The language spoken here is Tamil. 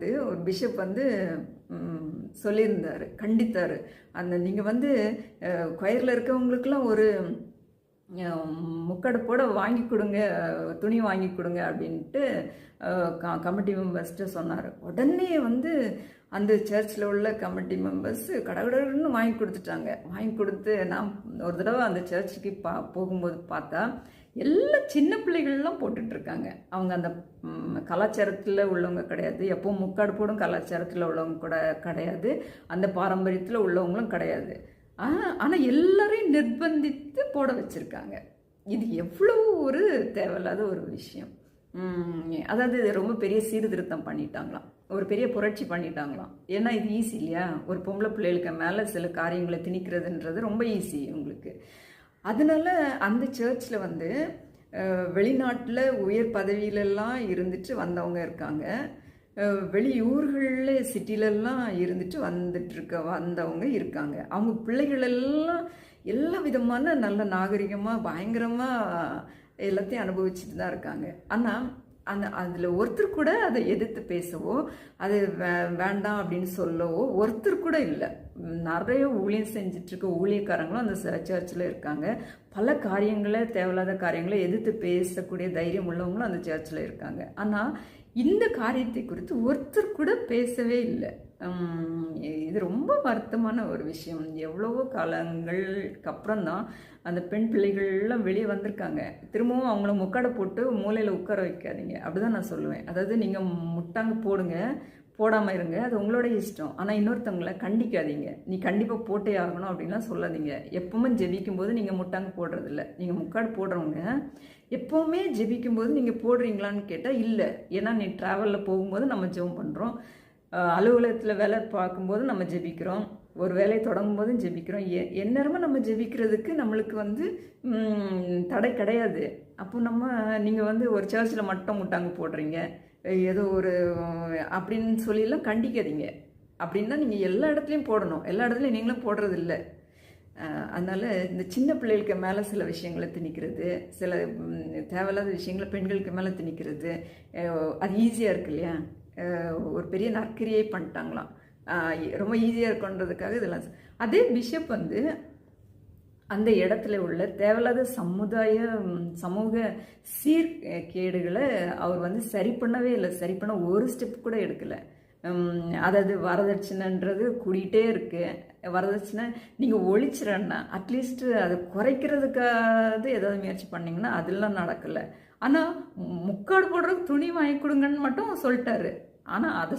ஒரு பிஷப் வந்து சொல்லியிருந்தார் கண்டித்தார். அந்த நீங்கள் வந்து கொயரில் இருக்கவங்களுக்கெல்லாம் ஒரு முக்கடப்போட வாங்கி கொடுங்க துணி வாங்கி கொடுங்க அப்படின்ட்டு கமிட்டி மெம்பர்ஸ்ட்டு சொன்னார். உடனே வந்து அந்த சர்ச்சில் உள்ள கமிட்டி மெம்பர்ஸ் கடகடன்னு வாங்கி கொடுத்துட்டாங்க. வாங்கி கொடுத்து நான் ஒரு தடவை அந்த சர்ச்சுக்கு பா போகும்போது பார்த்தா எல்லா சின்ன பிள்ளைகள்லாம் போட்டுட்டு இருக்காங்க. அவங்க அந்த கலாச்சாரத்தில் உள்ளவங்க கிடையாது. எப்போவும் முக்காடு போடும் கலாச்சாரத்தில் உள்ளவங்க கூட கிடையாது. அந்த பாரம்பரியத்தில் உள்ளவங்களும் கிடையாது. ஆனால் எல்லாரையும் நிர்பந்தித்து போட வச்சுருக்காங்க. இது எவ்வளோ ஒரு தேவையில்லாத ஒரு விஷயம். அதாவது ரொம்ப பெரிய சீர்திருத்தம் பண்ணிட்டாங்களாம். ஒரு பெரிய புரட்சி பண்ணிட்டாங்களாம். ஏன்னா இது ஈஸி இல்லையா? ஒரு பொம்பளை பிள்ளைகளுக்கு மேலே சில காரியங்களை திணிக்கிறதுன்றது ரொம்ப ஈஸி உங்களுக்கு. அதனால அந்த சர்ச்சில் வந்து வெளிநாட்டில் உயர் பதவியிலெல்லாம் இருந்துட்டு வந்தவங்க இருக்காங்க. வெளியூர்களில் சிட்டிலெல்லாம் இருந்துட்டு வந்துட்டு இருக்க வந்தவங்க இருக்காங்க. அவங்க பிள்ளைகளெல்லாம் எல்லா விதமான நல்ல நாகரிகமாக பயங்கரமாக எல்லாத்தையும் அனுபவிச்சுட்டு தான் இருக்காங்க. ஆனால் அந்த அதில் ஒருத்தர் கூட அதை எதிர்த்து பேசவோ அது வே- வேண்டாம் அப்படின்னு சொல்லவோ ஒருத்தர் கூட இல்லை. நிறைய ஊழியம் செஞ்சிட்ருக்க ஊழியக்காரங்களும் அந்த சர்ச்சில் இருக்காங்க. பல காரியங்களை தேவையில்லாத காரியங்களை எதிர்த்து பேசக்கூடிய தைரியம் உள்ளவங்களும் அந்த சர்ச்சில் இருக்காங்க. ஆனால் இந்த காரியத்தை குறித்து ஒருத்தர் கூட பேசவே இல்லை. இது ரொம்ப வருத்தமான ஒரு விஷயம். எவ்வளவோ காலங்களுக்கு அப்புறம் தான் அந்த பெண் பிள்ளைகள்லாம் வெளியே வந்திருக்காங்க. திரும்பவும் அவங்கள முக்காடை போட்டு மூலையில் உட்கார வைக்காதீங்க. அப்படிதான் நான் சொல்லுவேன். அதாவது நீங்கள் முட்டாங்க போடுங்க. போடாமல் இருங்க. அது உங்களோட இஷ்டம். ஆனால் இன்னொருத்தவங்கள கண்டிக்காதீங்க. நீ கண்டிப்பாக போட்டே ஆகணும் அப்படின்லாம் சொல்லாதீங்க. எப்பவுமே ஜெபிக்கும் போது நீங்கள் முட்டாங்க போடுறதில்ல. நீங்கள் முக்காடு போடுறவங்க எப்போவுமே ஜெபிக்கும் போது நீங்கள் போடுறீங்களான்னு கேட்டால் இல்லை. ஏன்னா நீ ட்ராவலில் போகும்போது நம்ம ஜெபம் பண்ணுறோம் அலுவலகத்தில் வேலை பார்க்கும்போது நம்ம ஜெபிக்கிறோம். ஒரு வேலையை தொடங்கும் போதும் ஜெபிக்கிறோம். எ எந்நேரமும் நம்ம ஜெபிக்கிறதுக்கு நம்மளுக்கு வந்து தடை கிடையாது. அப்போ நம்ம நீங்கள் வந்து ஒரு சர்ச்சில் மட்டும் முட்டாங்க போடுறீங்க. ஏதோ ஒரு அப்படின்னு சொல்லிலாம் கண்டிக்காதீங்க. அப்படின்னா நீங்கள் எல்லா இடத்துலையும் போடணும். எல்லா இடத்துலையும் நீங்களும் போடுறது இல்லை அதனால் இந்த சின்ன பிள்ளைகளுக்கு மேலே சில விஷயங்களை திணிக்கிறது சில தேவையில்லாத விஷயங்களை பெண்களுக்கு மேலே திணிக்கிறது அது ஈஸியாக இருக்கு இல்லையா? ஒரு பெரிய நற்கிரியை பண்ணிட்டாங்களாம். ரொம்ப ஈஸியாக இருக்குன்றதுக்காக இதெல்லாம். அதே பிஷப் வந்து அந்த இடத்துல உள்ள தேவையில்லாத சமுதாய சமூக சீர்கேடுகளை அவர் வந்து சரி பண்ணவே இல்லை. சரி பண்ண ஒரு ஸ்டெப் கூட எடுக்கலை. அதாவது வரதட்சணைன்றது கூடிகிட்டே இருக்கு. வரதட்சணை நீங்கள் ஒழிச்சிடன்னா அட்லீஸ்ட்டு அதை குறைக்கிறதுக்காவது ஏதாவது முயற்சி பண்ணிங்கன்னா அதெல்லாம் நடக்கலை. ஆனால் முக்காடு போடுறதுக்கு துணி வாங்கி கொடுங்கன்னு மட்டும் சொல்லிட்டாரு. ஆனால் அதை